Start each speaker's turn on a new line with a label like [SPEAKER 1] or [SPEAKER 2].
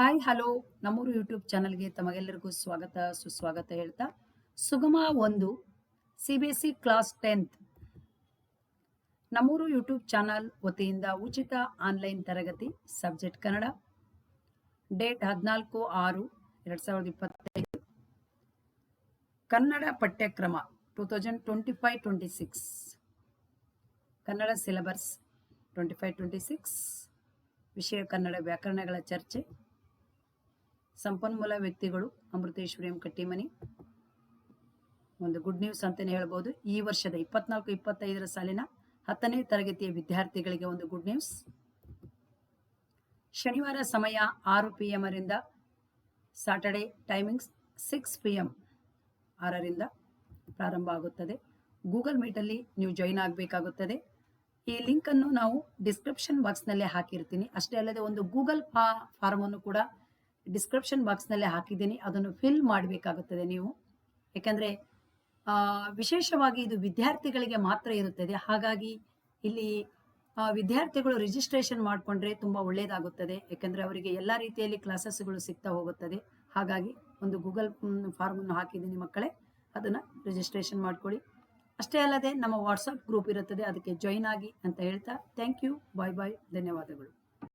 [SPEAKER 1] Hi, hello. ನಮ್ಮೂರು YouTube ಚಾನಲ್ಗೆ ತಮಗೆಲ್ಲರಿಗೂ ಸ್ವಾಗತ, ಸುಸ್ವಾಗತ ಹೇಳ್ತಾ. ಸುಗಮ ಒಂದು, C B S C class tenth. ನಮ್ಮೂರು ಯೂಟ್ಯೂಬ್ ಚಾನಲ್ ವತಿಯಿಂದ ಉಚಿತ ಆನ್ಲೈನ್ ತರಗತಿ, ಸಬ್ಜೆಕ್ಟ್ ಕನ್ನಡ. ಡೇಟ್ ಹದಿನಾಲ್ಕು ಆರು ಎರಡು ಸಾವಿರದ ಇಪ್ಪತ್ತೈದು. ಕನ್ನಡ ಪಠ್ಯಕ್ರಮ two thousand twenty five, twenty six. Kannada syllabus twenty five, twenty six. ವಿಷಯ ಕನ್ನಡ ವ್ಯಾಕರಣಗಳ ಚರ್ಚೆ. ಸಂಪನ್ಮೂಲ ವ್ಯಕ್ತಿಗಳು ಅಮೃತೇಶ್ವರಿ ಎಂ ಕಟ್ಟಿಮನಿ. ಒಂದು ಗುಡ್ ನ್ಯೂಸ್ ಅಂತಲೇ ಹೇಳ್ಬೋದು. ಈ ವರ್ಷದ ಇಪ್ಪತ್ನಾಲ್ಕು, ಇಪ್ಪತ್ತೈದರ ಸಾಲಿನ ಹತ್ತನೇ ತರಗತಿಯ ವಿದ್ಯಾರ್ಥಿಗಳಿಗೆ ಒಂದು ಗುಡ್ ನ್ಯೂಸ್ ಶನಿವಾರ ಸಮಯ ಆರು ಪಿ ಎಂ ರಿಂದ Saturday timings six P M ಆರರಿಂದ ಪ್ರಾರಂಭ ಆಗುತ್ತದೆ. ಗೂಗಲ್ ಮೀಟಲ್ಲಿ ನೀವು ಜಾಯಿನ್ ಆಗಬೇಕಾಗುತ್ತದೆ. ಈ ಲಿಂಕನ್ನು ನಾವು ಡಿಸ್ಕ್ರಿಪ್ಷನ್ ಬಾಕ್ಸ್ನಲ್ಲೇ ಹಾಕಿರ್ತೀನಿ. ಅಷ್ಟೇ ಅಲ್ಲದೆ ಒಂದು ಗೂಗಲ್ ಫಾರ್ಮನ್ನು ಕೂಡ ಡಿಸ್ಕ್ರಿಪ್ಷನ್ ಬಾಕ್ಸ್ನಲ್ಲೇ ಹಾಕಿದ್ದೀನಿ. ಅದನ್ನು ಫಿಲ್ ಮಾಡಬೇಕಾಗುತ್ತದೆ ನೀವು. ಯಾಕಂದರೆ ವಿಶೇಷವಾಗಿ ಇದು ವಿದ್ಯಾರ್ಥಿಗಳಿಗೆ ಮಾತ್ರ ಇರುತ್ತದೆ. ಹಾಗಾಗಿ ಇಲ್ಲಿ ವಿದ್ಯಾರ್ಥಿಗಳು ರಿಜಿಸ್ಟ್ರೇಷನ್ ಮಾಡಿಕೊಂಡ್ರೆ ತುಂಬ ಒಳ್ಳೆಯದಾಗುತ್ತದೆ ಯಾಕಂದರೆ ಅವರಿಗೆ ಎಲ್ಲ ರೀತಿಯಲ್ಲಿ ಕ್ಲಾಸಸ್ಗಳು ಸಿಗ್ತಾ ಹೋಗುತ್ತದೆ. ಹಾಗಾಗಿ ಒಂದು ಗೂಗಲ್ ಫಾರ್ಮನ್ನು ಹಾಕಿದ್ದೀನಿ ಮಕ್ಕಳೇ. ಅದನ್ನು ರಿಜಿಸ್ಟ್ರೇಷನ್ ಮಾಡ್ಕೊಳ್ಳಿ. ಅಷ್ಟೇ ಅಲ್ಲದೆ ನಮ್ಮ ವಾಟ್ಸಪ್ ಗ್ರೂಪ್ ಇರುತ್ತದೆ. ಅದಕ್ಕೆ ಜಾಯಿನ್ ಆಗಿ ಅಂತ ಹೇಳ್ತಾ ಥ್ಯಾಂಕ್ ಯು ಬಾಯ್ ಬಾಯ್ ಧನ್ಯವಾದಗಳು.